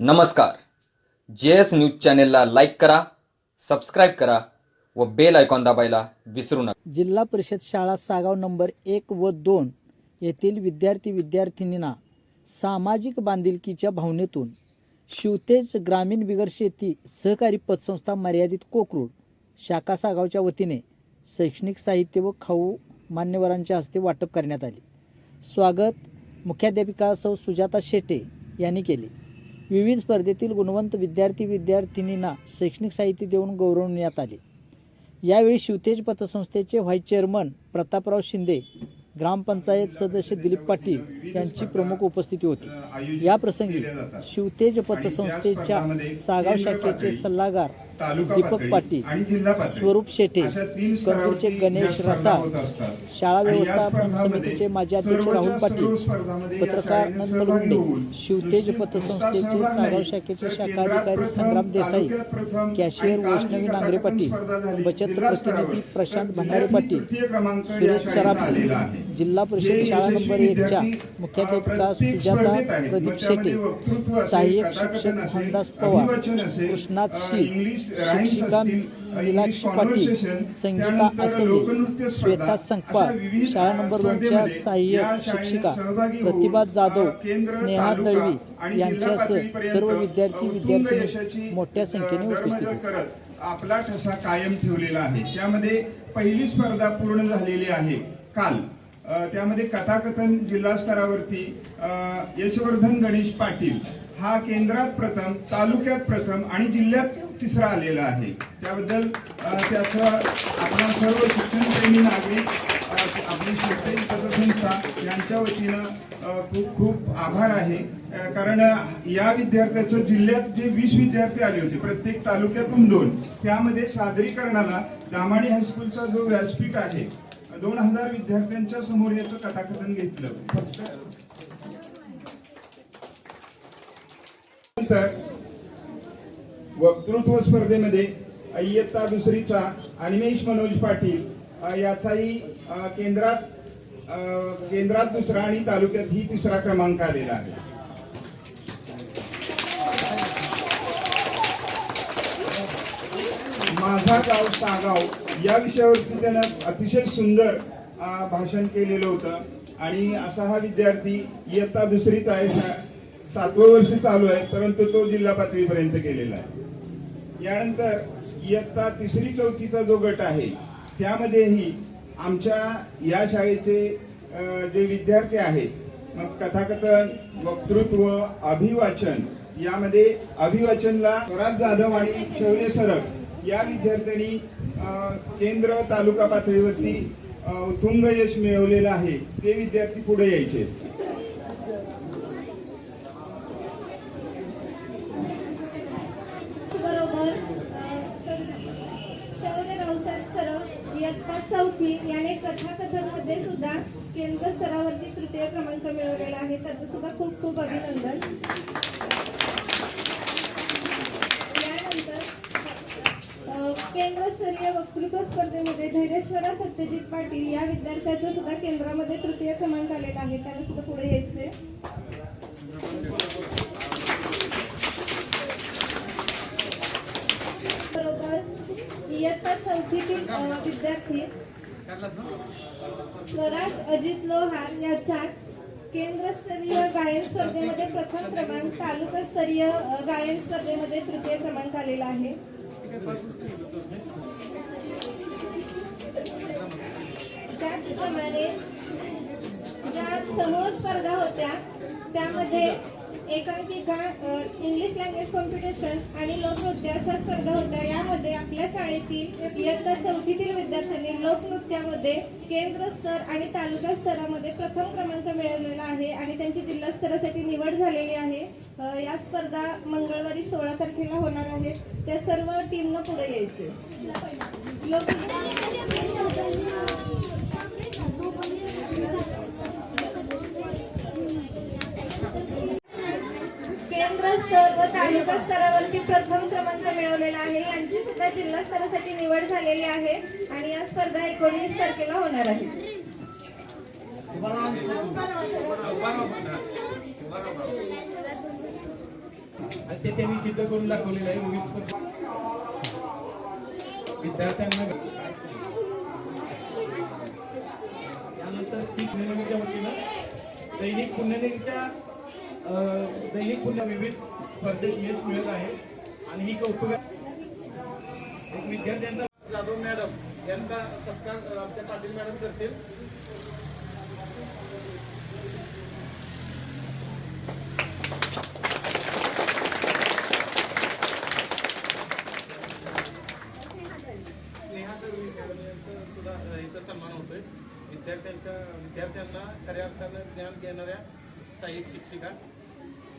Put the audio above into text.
नमस्कार. J S news चॅनेलला like करा सबस्क्राईब करा व बेल आयकॉन दाबायला विसरू नका. जिल्हा परिषद शाळा सागाव नंबर एक व दोन येथील विद्यार्थी विद्यार्थिनींना सामाजिक बांधिलकीच्या भावनेतून शिवतेज ग्रामीण बिगर शेती सहकारी पतसंस्था मर्यादित कोकरूड शाखा सागावच्या वतीने शैक्षणिक साहित्य व खाऊ मान्यवरांच्या हस्ते वाटप करण्यात आले. स्वागत मुख्याध्यापिका सौ सुजाता शेटे यांनी केले. विविध स्पर्धेतील गुणवंत विद्यार्थी विद्यार्थिनींना शैक्षणिक साहित्य देऊन गौरवण्यात आले. यावेळी शिवतेज पतसंस्थेचे व्हाईस चेअरमन प्रतापराव शिंदे ग्रामपंचायत सदस्य दिलीप पाटील यांची प्रमुख उपस्थिती होती. या प्रसंगी शिवतेज पतसंस्थेच्या सागाव शाखेचे सल्लागार दीपक पाटील स्वरूप शेटे कंदूरचे गणेश रसाळ शाळा व्यवस्थापन समितीचे माजी अध्यक्ष राहुल पाटील पत्रकार नंद मलगुंडे शिवतेज पतसंस्थेचे सागाव शाखेचे शाखाधिकारी संग्राम देसाई कॅशियर वैष्णवी नांगरे पाटील बचत प्रतिनिधी प्रशांत भंडारे पाटील सुरेश सराफ जिल्हा परिषद शाळा नंबर एकच्या मुख्याध्यापिका सुजाता प्रदीप शेटे सहाय्यक शिक्षक मोहनदास पवार कृष्णात शी शिक्षिका मीनाक्षी पाटील संगीता असले श्वेता संकपाळ शाळा नंबर दोनच्या सहाय्यक शिक्षिका प्रतिभा जाधव स्नेहा दळवी यांच्यासह सर्व विद्यार्थी विद्यार्थिनी मोठ्या संख्येने उपस्थित होते. आपला ठसा कायम ठेवलेला आहे. त्यामध्ये पहिली स्पर्धा पूर्ण झालेली आहे काल. त्यामध्ये कथाकथन जिल्हा स्तरावरती यशवर्धन गणेश पाटील हा केंद्रात प्रथम तालुक्यात प्रथम आणि जिल्ह्यात तिसरा आलेला आहे. त्याबद्दल त्याचं आपण सर्व शिक्षणप्रेमी नागरिक आपली शिवसेना पतसंस्था यांच्या वतीनं खूप खूप आभार आहे. कारण या विद्यार्थ्याचं जिल्ह्यात जे वीस विद्यार्थी आले होते प्रत्येक तालुक्यातून दोन त्यामध्ये सादरीकरणाला दामाणी हायस्कूलचा जो व्यासपीठ आहे दोन हजार विद्यार्थ्यांच्या समोर याचं कथाकथन घेतलं. नंतर वक्तृत्व स्पर्धेमध्ये इयत्ता दुसरीचा अनिमेश मनोज पाटील याचाही केंद्रात केंद्रात दुसरा आणि तालुक्यात ही तिसरा क्रमांक आलेला आहे. माझा गाव सागाव. या विषयावरती त्यानं अतिशय सुंदर भाषण केलेलं होतं. आणि असा हा विद्यार्थी इयत्ता दुसरीच आहे सातवं वर्ष चालू आहे परंतु तो जिल्हा पातळीपर्यंत गेलेला आहे. यानंतर इयत्ता तिसरी चौथीचा जो गट आहे त्यामध्येही आमच्या या शाळेचे जे विद्यार्थी आहेत मग कथाकथन वक्तृत्व अभिवाचन यामध्ये अभिवाचनला स्वराज जाधव आणि शौर्य सरक या विद्यार्थ्यांनी केंद्र तालुका पातळीवरती अ, उत्तुंग यश मिळवलेलं आहे. ते विद्यार्थी पुढे यायचे. बरोबर. चौथी याने कथाकथनमध्ये सुद्धा केंद्र स्तरावरती तृतीय क्रमांक मिळवलेला आहे. त्याचं सुद्धा खूप खूप अभिनंदन यानंतर अ, केंद्रस्तरीय वक्तृत्व स्पर्धेमध्ये धैर्यश्वरा सत्यजित पाटील या विद्यार्थ्याचा सुद्धा केंद्रामध्ये तृतीय क्रमांक आलेला आहे. त्याला सुद्धा पुढे यायचे बरोबर. इयत्ता चौथीतील विद्यार्थी स्वराज अजित लोहार याचा केंद्रस्तरीय गायन स्पर्धेमध्ये प्रथम क्रमांक तालुकास्तरीय गायन स्पर्धेमध्ये तृतीय क्रमांक आलेला आहे. त्याचप्रमाणे ज्या समूह स्पर्धा होत्या त्यामध्ये एकांकिका इंग्लिश लँग्वेज कॉम्पिटिशन आणि लोकनृत्य अशा स्पर्धा होत्या. यामध्ये आपल्या शाळेतील इयत्ता चौथीतील विद्यार्थ्यांनी लोकनृत्यामध्ये केंद्र स्तर आणि तालुका स्तरामध्ये प्रथम क्रमांक मिळवलेला आहे आणि त्यांची जिल्हा स्तरासाठी निवड झालेली आहे. या स्पर्धा मंगळवारी सोळा तारखेला होणार आहेत त्या सर्व टीमनं पुढे यायचे. लोक केंद्र स्तर व तालुका स्तरावरती प्रथम क्रमांक मिळवलेला आहे. यांची सुद्धा जिल्हा स्तरासाठी निवड झालेली आहे आणि या स्पर्धा एकोणीस तारखेला होणार आहे. आणि त्यांनी सिद्ध करून दाखवलेलं आहे. विद्यार्थ्यांना त्यानंतर दैनिक पुण्यनगरच्या दैनिक पुण्य विविध स्पर्धेत यश मिळत आहे. आणि ही कौतुक एक विद्यार्थ्यांचा जाधव मॅडम यांचा सत्कार आमच्या पाटील मॅडम करतील. स्नेहा सुद्धा इथं सन्मान होतोय. विद्यार्थ्यांच्या विद्यार्थ्यांना खऱ्या अर्थानं ज्ञान देणाऱ्या सहाय्यक शिक्षिका.